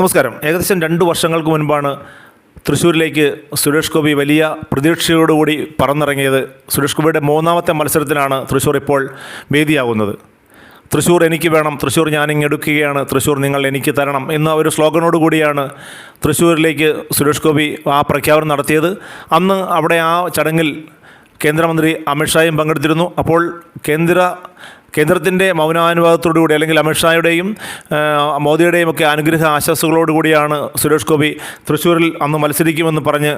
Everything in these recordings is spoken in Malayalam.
നമസ്കാരം. ഏകദേശം രണ്ട് വർഷങ്ങൾക്ക് മുൻപാണ് തൃശ്ശൂരിലേക്ക് സുരേഷ് ഗോപി വലിയ പ്രതീക്ഷയോടുകൂടി പറന്നിറങ്ങിയത്. സുരേഷ് ഗോപിയുടെ മൂന്നാമത്തെ മത്സരത്തിനാണ് തൃശ്ശൂർ ഇപ്പോൾ വേദിയാകുന്നത്. തൃശ്ശൂർ എനിക്ക് വേണം തൃശ്ശൂർ ഞാൻ ഇങ്ങെടുക്കുകയാണ് തൃശ്ശൂർ നിങ്ങൾ എനിക്ക് തരണം എന്ന ഒരു സ്ലോഗനോട് കൂടിയാണ് തൃശ്ശൂരിലേക്ക് സുരേഷ് ഗോപി ആ പ്രഖ്യാപനം നടത്തിയത്. അന്ന് അവിടെ ആ ചടങ്ങിൽ കേന്ദ്രമന്ത്രി അമിത്ഷായും പങ്കെടുത്തിരുന്നു. അപ്പോൾ കേന്ദ്ര കേന്ദ്രത്തിന്റെ മൗനാനുവാദത്തോടുകൂടി അല്ലെങ്കിൽ അമിത്ഷായുടെയും മോദിയുടെയും ഒക്കെ അനുഗ്രഹ ആശംസകളോടുകൂടിയാണ് സുരേഷ് ഗോപി തൃശ്ശൂരിൽ അന്ന് മത്സരിക്കുമെന്ന് പറഞ്ഞ്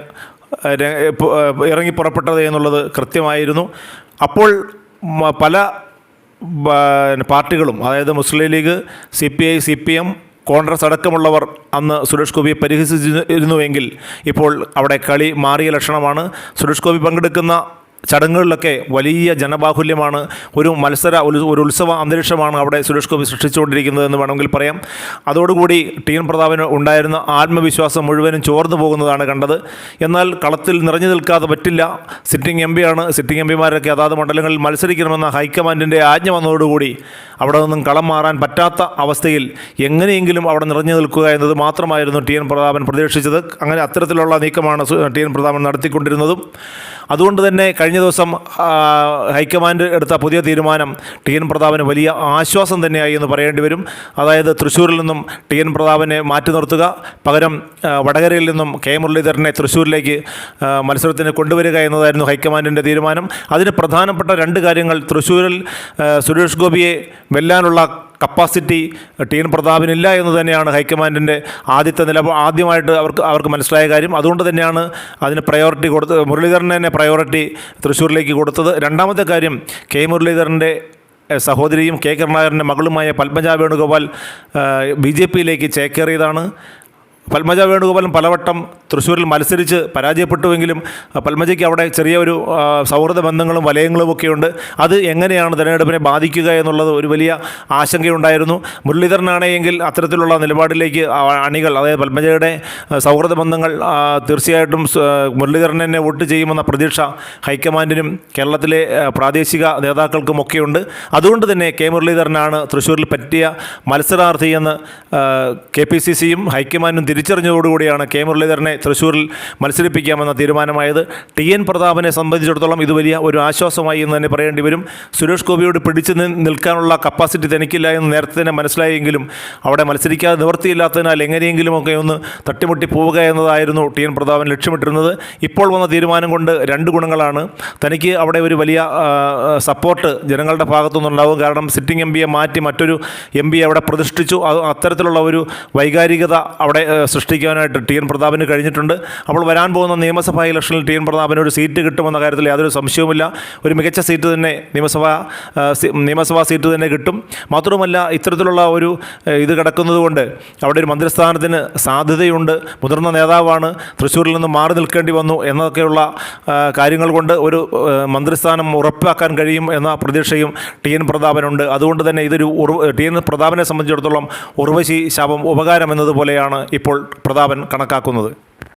ഇറങ്ങി പുറപ്പെട്ടത് എന്നുള്ളത് കൃത്യമായിരുന്നു. അപ്പോൾ പല പാർട്ടികളും അതായത് Muslim League C P I C P M Congress അടക്കമുള്ളവർ അന്ന് സുരേഷ് ഗോപിയെ പരിഹസിച്ചിരുന്നുവെങ്കിൽ ഇപ്പോൾ അവിടെ കളി മാറിയ ലക്ഷണമാണ്. സുരേഷ് ഗോപി പങ്കെടുക്കുന്ന ചടങ്ങുകളിലൊക്കെ വലിയ ജനബാഹുല്യമാണ്. ഒരു മത്സര ഒരു ഉത്സവ അന്തരീക്ഷമാണ് അവിടെ സുരേഷ് ഗോപി സൃഷ്ടിച്ചുകൊണ്ടിരിക്കുന്നത് എന്ന് വേണമെങ്കിൽ പറയാം. അതോടുകൂടി ടി എൻ പ്രതാപിന് ഉണ്ടായിരുന്ന ആത്മവിശ്വാസം മുഴുവനും ചോർന്നു പോകുന്നതാണ് കണ്ടത്. എന്നാൽ കളത്തിൽ നിറഞ്ഞു നിൽക്കാതെ പറ്റില്ല. സിറ്റിംഗ് എം പിയാണ് സിറ്റിംഗ് എം പിമാരൊക്കെ അതാത് മണ്ഡലങ്ങളിൽ മത്സരിക്കണമെന്ന ഹൈക്കമാൻഡിന്റെ ആജ്ഞ വന്നതോടുകൂടി അവിടെ നിന്നും കളം മാറാൻ പറ്റാത്ത അവസ്ഥയിൽ എങ്ങനെയെങ്കിലും അവിടെ നിറഞ്ഞു നിൽക്കുക എന്നത് മാത്രമായിരുന്നു ടി എൻ പ്രതാപൻ പ്രതീക്ഷിച്ചത്. അങ്ങനെ അത്തരത്തിലുള്ള നീക്കമാണ് ടി എൻ പ്രതാപൻ നടത്തിക്കൊണ്ടിരുന്നതും. അതുകൊണ്ട് തന്നെ കഴിഞ്ഞ ദിവസം ആ, ഹൈക്കമാൻഡ് എടുത്ത പുതിയ തീരുമാനം ടി എൻ പ്രതാപന് വലിയ ആശ്വാസം തന്നെയായി എന്ന് പറയേണ്ടി വരും. അതായത് തൃശ്ശൂരിൽ നിന്നും ടി എൻ പ്രതാപനെ മാറ്റി നിർത്തുക പകരം വടകരയിൽ നിന്നും കെ മുരളീധരനെ തൃശ്ശൂരിലേക്ക് മത്സരത്തിന് കൊണ്ടുവരിക എന്നതായിരുന്നു ഹൈക്കമാൻഡിന്റെ തീരുമാനം. അതിന് പ്രധാനപ്പെട്ട രണ്ട് കാര്യങ്ങൾ തൃശ്ശൂരിൽ സുരേഷ് ഗോപിയെ വെല്ലാനുള്ള കപ്പാസിറ്റി ടി എൻ പ്രതാപിനില്ല എന്ന് തന്നെയാണ് ഹൈക്കമാൻഡിന്റെ ആദ്യത്തെ നില ആദ്യമായിട്ട് അവർക്ക് അവർക്ക് മനസ്സിലായ കാര്യം. അതുകൊണ്ട് തന്നെയാണ് അതിന് പ്രയോറിറ്റി കൊടുത്ത് മുരളീധരന് തന്നെ പ്രയോറിറ്റി തൃശ്ശൂരിലേക്ക് കൊടുത്തത്. രണ്ടാമത്തെ കാര്യം കെ മുരളീധരന്റെ സഹോദരിയും കെ കരുണാകരന്റെ മകളുമായ പത്മജ വേണുഗോപാൽ ബി ജെ പിയിലേക്ക് ചേക്കേറിയതാണ്. പത്മജ വേണുഗോപാലൻ പലവട്ടം തൃശ്ശൂരിൽ മത്സരിച്ച് പരാജയപ്പെട്ടുവെങ്കിലും പത്മജയ്ക്ക് അവിടെ ചെറിയ ഒരു സൗഹൃദ ബന്ധങ്ങളും വലയങ്ങളും ഒക്കെയുണ്ട് അത് എങ്ങനെയാണ് തിരഞ്ഞെടുപ്പിനെ ബാധിക്കുക എന്നുള്ളത് ഒരു വലിയ ആശങ്കയുണ്ടായിരുന്നു. മുരളീധരനാണെങ്കിൽ അത്തരത്തിലുള്ള നിലപാടിലേക്ക് അണികൾ അതായത് പത്മജയുടെ സൗഹൃദ ബന്ധങ്ങൾ തീർച്ചയായിട്ടും മുരളീധരനെ തന്നെ വോട്ട് ചെയ്യുമെന്ന പ്രതീക്ഷ ഹൈക്കമാൻഡിനും കേരളത്തിലെ പ്രാദേശിക നേതാക്കൾക്കും ഒക്കെയുണ്ട് അതുകൊണ്ട് തന്നെ കെ മുരളീധരനാണ് തൃശ്ശൂരിൽ പറ്റിയ മത്സരാർത്ഥിയെന്ന് കെ പി സി സിയും ഹൈക്കമാൻഡും തിരിച്ചറിഞ്ഞതോടുകൂടിയാണ് കെ മുരളീധരനെ തൃശ്ശൂരിൽ മത്സരിപ്പിക്കാമെന്ന തീരുമാനമായത്. ടി എൻ പ്രതാപനെ സംബന്ധിച്ചിടത്തോളം ഇത് വലിയ ഒരു ആശ്വാസമായി എന്ന് തന്നെ പറയേണ്ടി വരും. സുരേഷ് ഗോപിയോട് പിടിച്ചു നിൽക്കാനുള്ള കപ്പാസിറ്റി തനിക്കില്ല എന്ന് നേരത്തെ തന്നെ മനസ്സിലായെങ്കിലും അവിടെ മത്സരിക്കാതെ നിവൃത്തിയില്ലാത്തതിനാൽ എങ്ങനെയെങ്കിലുമൊക്കെ ഒന്ന് തട്ടിമുട്ടി പോവുക എന്നതായിരുന്നു ടി എൻ പ്രതാപൻ ലക്ഷ്യമിട്ടിരുന്നത്. ഇപ്പോൾ വന്ന തീരുമാനം കൊണ്ട് രണ്ട് ഗുണങ്ങളാണ്. തനിക്ക് അവിടെ ഒരു വലിയ സപ്പോർട്ട് ജനങ്ങളുടെ ഭാഗത്തുനിന്നുണ്ടാവും. കാരണം സിറ്റിംഗ് എം പിയെ മാറ്റി മറ്റൊരു എം അവിടെ പ്രതിഷ്ഠിച്ചു. അത് അത്തരത്തിലുള്ള ഒരു വൈകാരികത അവിടെ സൃഷ്ടിക്കാനായിട്ട് ടി എൻ പ്രതാപിന് കഴിഞ്ഞിട്ടുണ്ട്. അപ്പോൾ വരാൻ പോകുന്ന നിയമസഭാ ഇലക്ഷനിൽ ടി എൻ പ്രതാപിന് ഒരു സീറ്റ് കിട്ടുമെന്ന കാര്യത്തിൽ യാതൊരു സംശയവുമില്ല. ഒരു മികച്ച സീറ്റ് തന്നെ നിയമസഭാ നിയമസഭാ സീറ്റ് തന്നെ കിട്ടും. മാത്രവുമല്ല ഇത്തരത്തിലുള്ള ഒരു ഇത് കിടക്കുന്നതുകൊണ്ട് അവിടെ ഒരു മന്ത്രിസ്ഥാനത്തിന് സാധ്യതയുണ്ട്. മുതിർന്ന നേതാവാണ് തൃശ്ശൂരിൽ നിന്ന് മാറി നിൽക്കേണ്ടി വന്നു എന്നൊക്കെയുള്ള കാര്യങ്ങൾ കൊണ്ട് ഒരു മന്ത്രിസ്ഥാനം ഉറപ്പാക്കാൻ കഴിയും എന്ന പ്രതീക്ഷയും ടി എൻ പ്രതാപനുണ്ട്. അതുകൊണ്ട് തന്നെ ഇതൊരു ടി എൻ പ്രതാപനെ സംബന്ധിച്ചിടത്തോളം ഉർവശി ശാപം ഉപകാരം എന്നതുപോലെയാണ് ഇപ്പോൾ പ്രതാപൻ കണക്കാക്കുന്നത്.